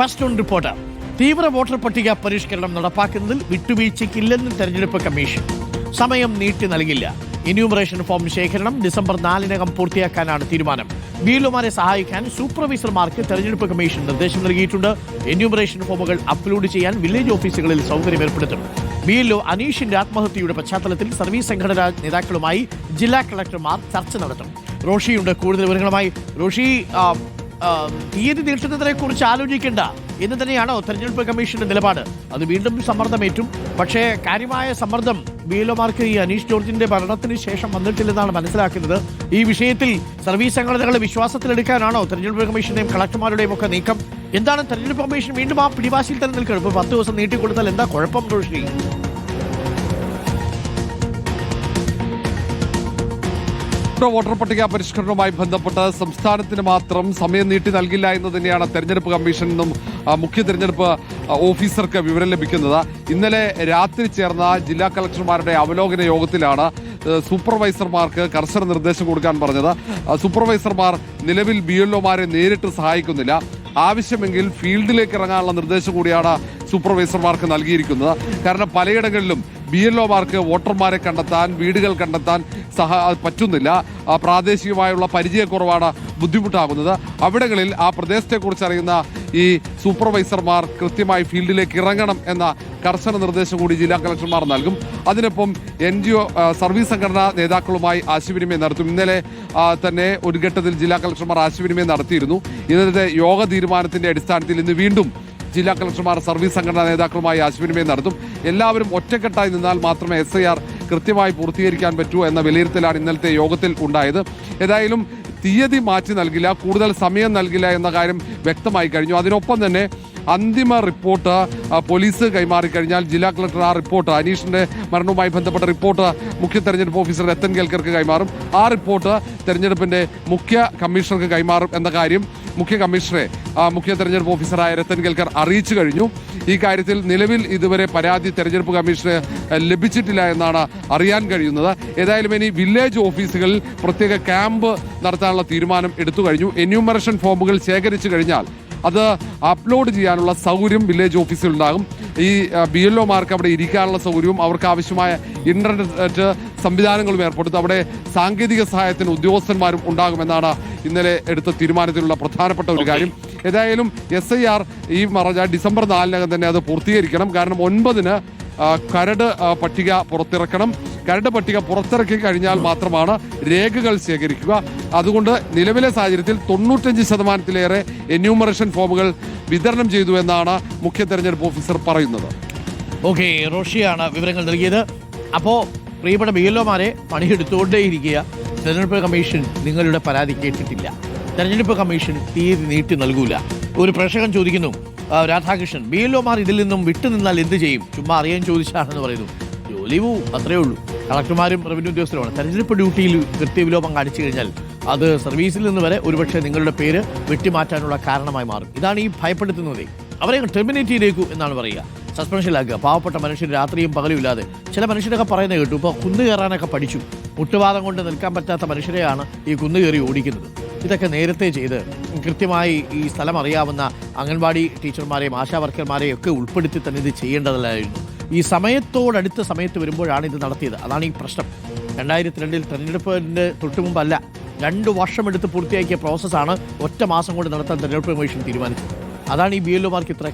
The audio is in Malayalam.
ഫസ്റ്റ് ഓൺ റിപ്പോർട്ടർ തീവ്ര വോട്ടർ പട്ടിക പരിഷ്കരണം നടപ്പാക്കുന്നതിൽ വിട്ടുവീഴ്ചയ്ക്കില്ലെന്ന് തെരഞ്ഞെടുപ്പ് കമ്മീഷൻ. സമയം നീട്ടി നൽകില്ല. ഇന്യൂമറേഷൻ ഫോം ശേഖരണം ഡിസംബർ നാലിനകം പൂർത്തിയാക്കാനാണ് തീരുമാനം. ബീലുമാരെ സഹായിക്കാൻ സൂപ്പർവൈസർമാർക്ക് തെരഞ്ഞെടുപ്പ് കമ്മീഷൻ നിർദ്ദേശം നൽകിയിട്ടുണ്ട്. എന്യൂമറേഷൻ ഫോമുകൾ അപ്ലോഡ് ചെയ്യാൻ വില്ലേജ് ഓഫീസുകളിൽ സൗകര്യം ഏർപ്പെടുത്തും. ബിഎൽഒ അനീഷിന്റെ ആത്മഹത്യയുടെ പശ്ചാത്തലത്തിൽ സർവീസ് സംഘടനാ നേതാക്കളുമായി ജില്ലാ കളക്ടർമാർ ചർച്ച നടത്തും. റോഷിയുണ്ട് കൂടുതൽ വിവരങ്ങളുമായി. റോഷി തീയതി നീട്ടുന്നതിനെ കുറിച്ച് ആലോചിക്കേണ്ട. എന്ന് തന്നെയാണോ തെരഞ്ഞെടുപ്പ് കമ്മീഷന്റെ നിലപാട്. അത് വീണ്ടും സമ്മർദ്ദമേറ്റും. പക്ഷേ കാര്യമായ സമ്മർദ്ദം ബി ഈ അനീഷ് ജോർജിന്റെ ഭരണത്തിന് ശേഷം വന്നിട്ടില്ലെന്നാണ് മനസ്സിലാക്കുന്നത്. ഈ വിഷയത്തിൽ സർവീസ് സംഘടനകളെ വിശ്വാസത്തിലെടുക്കാനാണോ തെരഞ്ഞെടുപ്പ് കമ്മീഷന്റെയും കളക്ടർമാരുടെയും ഒക്കെ നീക്കം? എന്താണ് തെരഞ്ഞെടുപ്പ് കമ്മീഷൻ വീണ്ടും ആ പിടിവാശിയിൽ തന്നെ നിൽക്കുന്നത്? ഇപ്പൊ പത്ത് ദിവസം നീട്ടിക്കൊടുത്താൽ എന്താ കുഴപ്പം റോഷി തീവ്ര വോട്ടർ പട്ടിക പരിഷ്കരണവുമായി ബന്ധപ്പെട്ട് സംസ്ഥാനത്തിന് മാത്രം സമയം നീട്ടി നൽകില്ല എന്ന് തന്നെയാണ് തെരഞ്ഞെടുപ്പ് കമ്മീഷൻ നിന്നും മുഖ്യ തെരഞ്ഞെടുപ്പ് ഓഫീസർക്ക് വിവരം ലഭിക്കുന്നത്. ഇന്നലെ രാത്രി ചേർന്ന ജില്ലാ കളക്ടർമാരുടെ അവലോകന യോഗത്തിലാണ് സൂപ്പർവൈസർമാർക്ക് കർശന നിർദ്ദേശം കൊടുക്കാൻ പറഞ്ഞത്. സൂപ്പർവൈസർമാർ നിലവിൽ ബി എൽഒമാരെ നേരിട്ട് സഹായിക്കുന്നില്ല. ആവശ്യമെങ്കിൽ ഫീൽഡിലേക്ക് ഇറങ്ങാനുള്ള നിർദ്ദേശം കൂടിയാണ് സൂപ്പർവൈസർമാർക്ക് നൽകിയിരിക്കുന്നത്. കാരണം പലയിടങ്ങളിലും ബി എൽ ഒമാർക്ക് വോട്ടർമാരെ കണ്ടെത്താൻ വീടുകൾ കണ്ടെത്താൻ സഹ പറ്റുന്നില്ല. പ്രാദേശികമായുള്ള പരിചയക്കുറവാണ് ബുദ്ധിമുട്ടാകുന്നത്. അവിടങ്ങളിൽ ആ പ്രദേശത്തെക്കുറിച്ച് അറിയുന്ന ഈ സൂപ്പർവൈസർമാർ കൃത്യമായി ഫീൽഡിലേക്ക് ഇറങ്ങണം എന്ന കർശന നിർദ്ദേശം കൂടി ജില്ലാ കളക്ടർമാർ നൽകും. അതിനൊപ്പം എൻ ജി ഒ സർവീസ് സംഘടനാ നേതാക്കളുമായി ആശയവിനിമയം നടത്തും. ഇന്നലെ തന്നെ ഒരു ഘട്ടത്തിൽ ജില്ലാ കളക്ടർമാർ ആശയവിനിമയം നടത്തിയിരുന്നു. ഇന്നത്തെ യോഗ തീരുമാനത്തിന്റെ അടിസ്ഥാനത്തിൽ ഇന്ന് വീണ്ടും ജില്ലാ കളക്ടർമാർ സർവീസ് സംഘടനാ നേതാക്കളുമായി ആശയവിനിമയം നടത്തും. എല്ലാവരും ഒറ്റക്കെട്ടായി നിന്നാൽ മാത്രമേ എസ് കൃത്യമായി പൂർത്തീകരിക്കാൻ പറ്റൂ എന്ന വിലയിരുത്തലാണ് ഇന്നലത്തെ യോഗത്തിൽ ഉണ്ടായത്. ഏതായാലും തീയതി മാറ്റി നൽകില്ല കൂടുതൽ സമയം നൽകില്ല എന്ന കാര്യം വ്യക്തമായി കഴിഞ്ഞു. അതിനൊപ്പം തന്നെ അന്തിമ റിപ്പോർട്ട് പോലീസ് കൈമാറിക്കഴിഞ്ഞാൽ ജില്ലാ കളക്ടർ ആ റിപ്പോർട്ട് അനീഷിന്റെ മരണവുമായി ബന്ധപ്പെട്ട റിപ്പോർട്ട് മുഖ്യ തെരഞ്ഞെടുപ്പ് ഓഫീസർ രത്തൻ കേൽക്കർക്ക് കൈമാറും. ആ റിപ്പോർട്ട് തെരഞ്ഞെടുപ്പിന്റെ മുഖ്യ കമ്മീഷണർക്ക് കൈമാറും എന്ന കാര്യം മുഖ്യ കമ്മീഷണറെ മുഖ്യ തെരഞ്ഞെടുപ്പ് ഓഫീസറായ രത്തൻ കേൽക്കർ അറിയിച്ചു കഴിഞ്ഞു. ഈ കാര്യത്തിൽ നിലവിൽ ഇതുവരെ പരാതി തെരഞ്ഞെടുപ്പ് കമ്മീഷന് ലഭിച്ചിട്ടില്ല എന്നാണ് അറിയാൻ കഴിയുന്നത്. ഏതായാലും ഇനി വില്ലേജ് ഓഫീസുകളിൽ പ്രത്യേക ക്യാമ്പ് നടത്താനുള്ള തീരുമാനം എടുത്തു കഴിഞ്ഞു. എന്യൂമറേഷൻ ഫോമുകൾ ശേഖരിച്ചു കഴിഞ്ഞാൽ അത് അപ്ലോഡ് ചെയ്യാനുള്ള സൗകര്യം വില്ലേജ് ഓഫീസിൽ ഉണ്ടാകും. ഈ ബി എൽ ഒമാർക്ക് അവിടെ ഇരിക്കാനുള്ള സൗകര്യവും അവർക്ക് ആവശ്യമായ ഇന്റർനെറ്റ് സംവിധാനങ്ങളും ഏർപ്പെടുത്തും. അവിടെ സാങ്കേതിക സഹായത്തിന് ഉദ്യോഗസ്ഥന്മാരും ഉണ്ടാകുമെന്നാണ് ഇന്നലെ എടുത്ത തീരുമാനത്തിലുള്ള പ്രധാനപ്പെട്ട ഒരു കാര്യം. ഏതായാലും എസ് ഐ ആർ ഈ മറഞ്ഞ ഡിസംബർ നാലിനകം തന്നെ അത് പൂർത്തീകരിക്കണം. കാരണം ഒൻപതിന് കരട് പട്ടിക പുറത്തിറക്കണം. കരട് പട്ടിക പുറത്തിറക്കി കഴിഞ്ഞാൽ മാത്രമാണ് രേഖകൾ ശേഖരിക്കുക. അതുകൊണ്ട് നിലവിലെ സാഹചര്യത്തിൽ തൊണ്ണൂറ്റഞ്ച് ശതമാനത്തിലേറെ എന്യൂമറേഷൻ ഫോമുകൾ വിതരണം ചെയ്തു എന്നാണ് മുഖ്യ തെരഞ്ഞെടുപ്പ് ഓഫീസർ പറയുന്നത്. ഓക്കെ റോഷിയാണ് വിവരങ്ങൾ നൽകിയത്. അപ്പോ പ്രിയപ്പെട്ട ബി എൽഒമാരെ പണിയെടുത്തുകൊണ്ടേയിരിക്കുക. തെരഞ്ഞെടുപ്പ് കമ്മീഷൻ നിങ്ങളുടെ പരാതി കേട്ടിട്ടില്ല. തെരഞ്ഞെടുപ്പ് കമ്മീഷൻ തീയതി നീട്ടി നൽകൂല. ഒരു പ്രേക്ഷകൻ ചോദിക്കുന്നു രാധാകൃഷ്ണൻ ബി എൽ ഒമാർ ഇതിൽ നിന്നും വിട്ടുനിന്നാൽ എന്ത് ചെയ്യും? ചുമ്മാ അറിയാൻ ചോദിച്ചാണെന്ന് പറയുന്നു. ജോലി പോവും അത്രേ ഉള്ളൂ. കളക്ടർമാരും റവന്യൂ ഉദ്യോഗസ്ഥരുമാണ്. തെരഞ്ഞെടുപ്പ് ഡ്യൂട്ടിയിൽ കൃത്യവിലോപം കാണിച്ചു കഴിഞ്ഞാൽ അത് സർവീസിൽ നിന്ന് വരെ ഒരുപക്ഷെ നിങ്ങളുടെ പേര് വെട്ടിമാറ്റാനുള്ള കാരണമായി മാറും. ഇതാണ് ഈ ഭയപ്പെടുത്തുന്നത്. അവരെ ടെർമിനേറ്റ് ചെയ്തേക്കൂ എന്നാണ് പറയുക. സസ്പെൻഷനിലാക്കുക പാവപ്പെട്ട മനുഷ്യർ രാത്രിയും പകലും ഇല്ലാതെ. ചില മനുഷ്യരൊക്കെ പറയുന്നത് കേട്ടു. ഇപ്പോൾ കുന്നു കയറാനൊക്കെ പഠിച്ചു. മുട്ടുവാദം കൊണ്ട് നിൽക്കാൻ പറ്റാത്ത മനുഷ്യരെയാണ് ഈ കുന്നു കയറി ഓടിക്കുന്നത്. ഇതൊക്കെ നേരത്തെ ചെയ്ത് കൃത്യമായി ഈ സ്ഥലം അറിയാവുന്ന അംഗൻവാടി ടീച്ചർമാരെയും ആശാ വർക്കർമാരെയും ഒക്കെ ഉൾപ്പെടുത്തി തന്നെ ഇത് ചെയ്യേണ്ടതല്ലായിരുന്നു ഈ സമയത്തോടടുത്ത സമയത്ത് വരുമ്പോഴാണ് ഇത് നടത്തിയത്. അതാണ് ഈ പ്രശ്നം. രണ്ടായിരത്തി രണ്ടിൽ തെരഞ്ഞെടുപ്പിന്റെ തൊട്ടു മുമ്പല്ല രണ്ട് വർഷമെടുത്ത് പൂർത്തിയാക്കിയ പ്രോസസ്സാണ് ഒറ്റ മാസം കൊണ്ട് നടത്താൻ തെരഞ്ഞെടുപ്പ് കമ്മീഷൻ തീരുമാനിച്ചത്. അതാണ് ഈ ബി എൽ ഒമാർക്ക് ഇത്ര